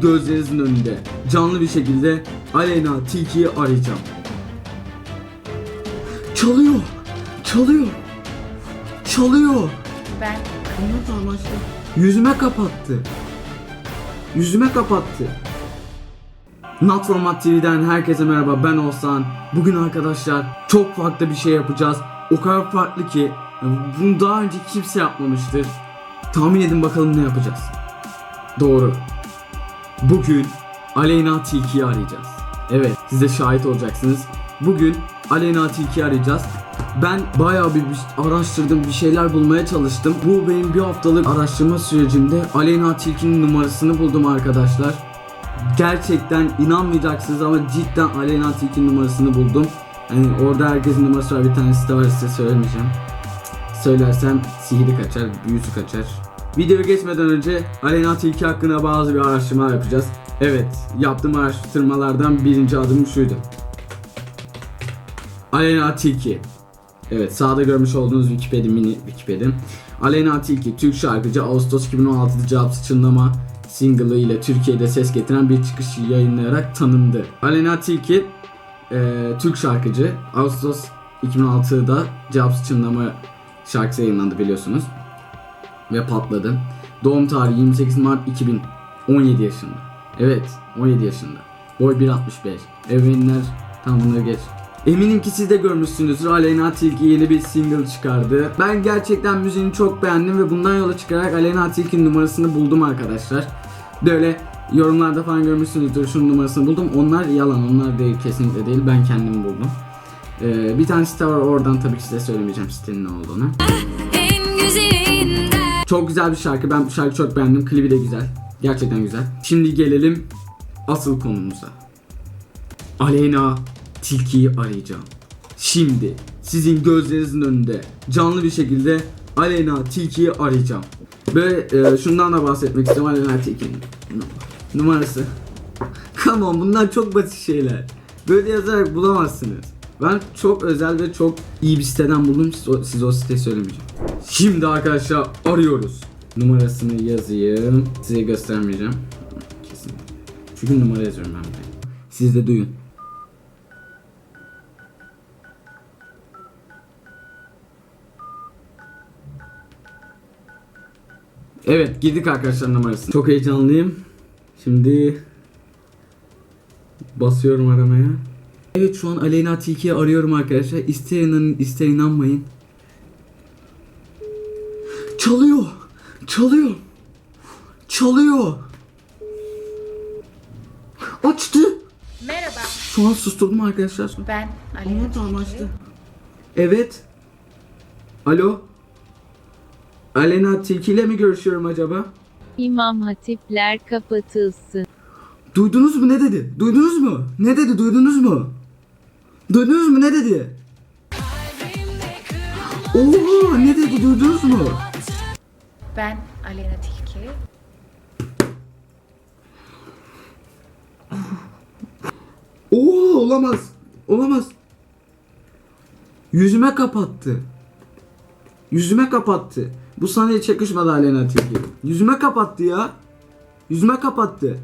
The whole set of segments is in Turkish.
gözlerinizin önünde canlı bir şekilde Aleyna Tilki'yi arayacağım. Çalıyor. Çalıyor. Çalıyor. Ben Anlat amaçlı. Yüzüme kapattı. Yüzüme kapattı. Not Format TV'den herkese merhaba ben Oğuzhan. Bugün arkadaşlar çok farklı bir şey yapacağız. O kadar farklı ki bunu daha önce kimse yapmamıştır. Tahmin edin bakalım ne yapacağız. Doğru. Bugün Aleyna Tilki'yi arayacağız. Evet siz de şahit olacaksınız. Bugün Aleyna Tilki'yi arayacağız. Ben bayağı bir, araştırdım, bir şeyler bulmaya çalıştım. Bu benim bir haftalık araştırma sürecimde Aleyna Tilki'nin numarasını buldum arkadaşlar. Gerçekten inanmayacaksınız ama cidden Aleyna Tilki'nin numarasını buldum. Yani orada herkesin numarası var bir tanesi de var size söylemeyeceğim. Söylersem sihiri kaçar, büyüsü kaçar. Videoya geçmeden önce Aleyna Tilki hakkında bazı bir araştırma yapacağız. Evet, yaptığım araştırmalardan birinci adım şuydu. Aleyna Tilki. Evet, sağda görmüş olduğunuz Wikipedia mini Wikipedia. Aleyna Tilki, Türk şarkıcı Ağustos 2016'da Cevap Sıçınlama single'ı ile Türkiye'de ses getiren bir çıkış yayınlayarak tanındı. Aleyna Tilki, e, Türk şarkıcı. Ağustos 2006'da Cevap Sıçınlama şarkısı yayınlandı biliyorsunuz. Ve patladı. Doğum tarihi 28 Mart 2000. 17 yaşında. Evet, 17 yaşında. Boy 1.65. Ebeveynler tam bunları geç. Eminim ki siz de görmüşsünüzdür. Aleyna Tilki yeni bir single çıkardı. Ben gerçekten müziğini çok beğendim ve bundan yola çıkarak Aleyna Tilki'nin numarasını buldum arkadaşlar. Böyle yorumlarda falan görmüşsünüzdür şunun numarasını buldum. Onlar yalan, onlar değil kesinlikle değil. Ben kendim buldum. Ee, bir tane site var oradan tabii ki size söylemeyeceğim sitenin ne olduğunu. Çok güzel bir şarkı. Ben bu şarkıyı çok beğendim. Klibi de güzel. Gerçekten güzel. Şimdi gelelim asıl konumuza. Aleyna Tilki'yi arayacağım. Şimdi sizin gözlerinizin önünde canlı bir şekilde Aleyna Tilki'yi arayacağım. Ve e, şundan da bahsetmek istiyorum Aleyna Tilki'nin numarası. Come on bunlar çok basit şeyler. Böyle yazarak bulamazsınız. Ben çok özel ve çok iyi bir siteden buldum. Siz o, size o siteyi söylemeyeceğim. Şimdi arkadaşlar arıyoruz. Numarasını yazayım. Size göstermeyeceğim. Kesin. Çünkü numara yazıyorum ben buraya. Siz de duyun. Evet girdik arkadaşlar numarasını. Çok heyecanlıyım. Şimdi basıyorum aramaya. Evet şu an Aleyna Tilki'yi arıyorum arkadaşlar. İster inanın ister inanmayın. Çalıyor. Çalıyor. Çalıyor. Açtı. merhaba. Şu an susturdum arkadaşlar. Ben Aleyna Aman Tilki. açtı. Evet. Alo. Aleyna Tilki ile mi görüşüyorum acaba? İmam hatipler kapatılsın. Duydunuz mu ne dedi? Duydunuz mu? Ne dedi? Duydunuz mu? Duydunuz mu ne dedi? Oha ne dedi? Duydunuz mu? Ben Aleyna Tilki. Oha olamaz. Olamaz. Yüzüme kapattı. Yüzüme kapattı. Bu sana hiç yakışmadı Aleyna Tilki. Yüzüme kapattı ya. Yüzüme kapattı.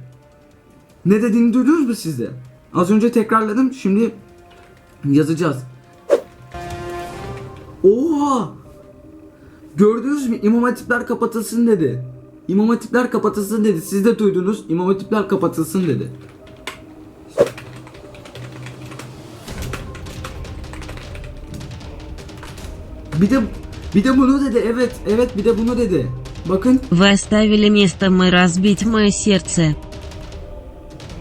Ne dediğini duydunuz mu siz de? Az önce tekrarladım. Şimdi yazacağız. Oha! Gördünüz mü? İmam Hatipler kapatılsın dedi. İmam Hatipler kapatılsın dedi. Siz de duydunuz. İmam Hatipler kapatılsın dedi. Bir de bir de bunu dedi. Evet, evet bir de bunu dedi. Bakın Вы оставили место мы разбить мое сердце.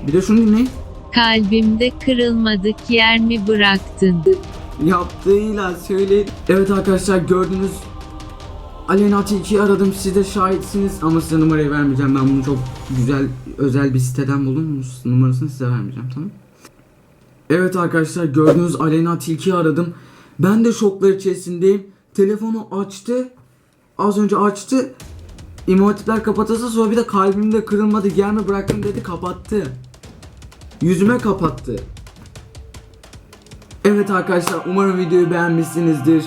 bir de şunu dinleyin. Kalbimde kırılmadık yer mi bıraktın? Yaptığıyla söyleyin. Evet arkadaşlar gördünüz. Aleyna Tilki'yi aradım. Siz de şahitsiniz ama size numarayı vermeyeceğim. Ben bunu çok güzel özel bir siteden buldum. Numarasını size vermeyeceğim tamam Evet arkadaşlar gördüğünüz Aleyna Tilki'yi aradım. Ben de şoklar içerisindeyim. Telefonu açtı. Az önce açtı. İmam Hatipler kapatılsa sonra bir de kalbimde kırılmadı gelme bıraktım dedi kapattı. Yüzüme kapattı. Evet arkadaşlar umarım videoyu beğenmişsinizdir.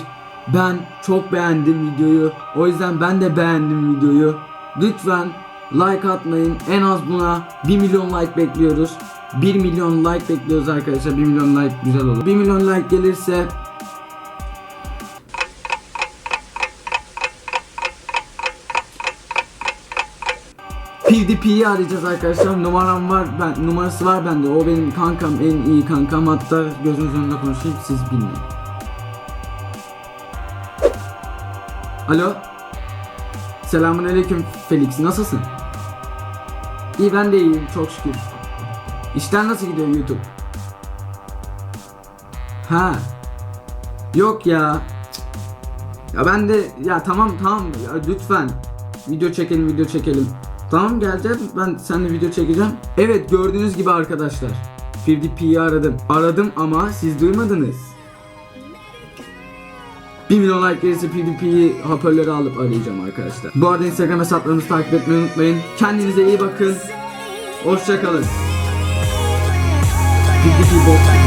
Ben çok beğendim videoyu. O yüzden ben de beğendim videoyu. Lütfen like atmayın. En az buna 1 milyon like bekliyoruz. 1 milyon like bekliyoruz arkadaşlar. 1 milyon like güzel olur. 1 milyon like gelirse PvP'yi arayacağız arkadaşlar. Numaram var. Ben numarası var bende. O benim kankam, en iyi kankam. Hatta gözünüz önünde konuşayım siz bilmeyin. Alo. Selamünaleyküm Felix. Nasılsın? İyi ben de iyiyim çok şükür. İşler nasıl gidiyor YouTube? Ha. Yok ya. Ya ben de ya tamam tamam ya lütfen video çekelim video çekelim. Tamam geleceğim ben seninle video çekeceğim. Evet gördüğünüz gibi arkadaşlar. PvP'yi aradım. Aradım ama siz duymadınız. 1 milyon like gelirse PvP'yi hoparlörü alıp arayacağım arkadaşlar. Bu arada Instagram hesaplarımızı takip etmeyi unutmayın. Kendinize iyi bakın. Hoşçakalın. PvP bot.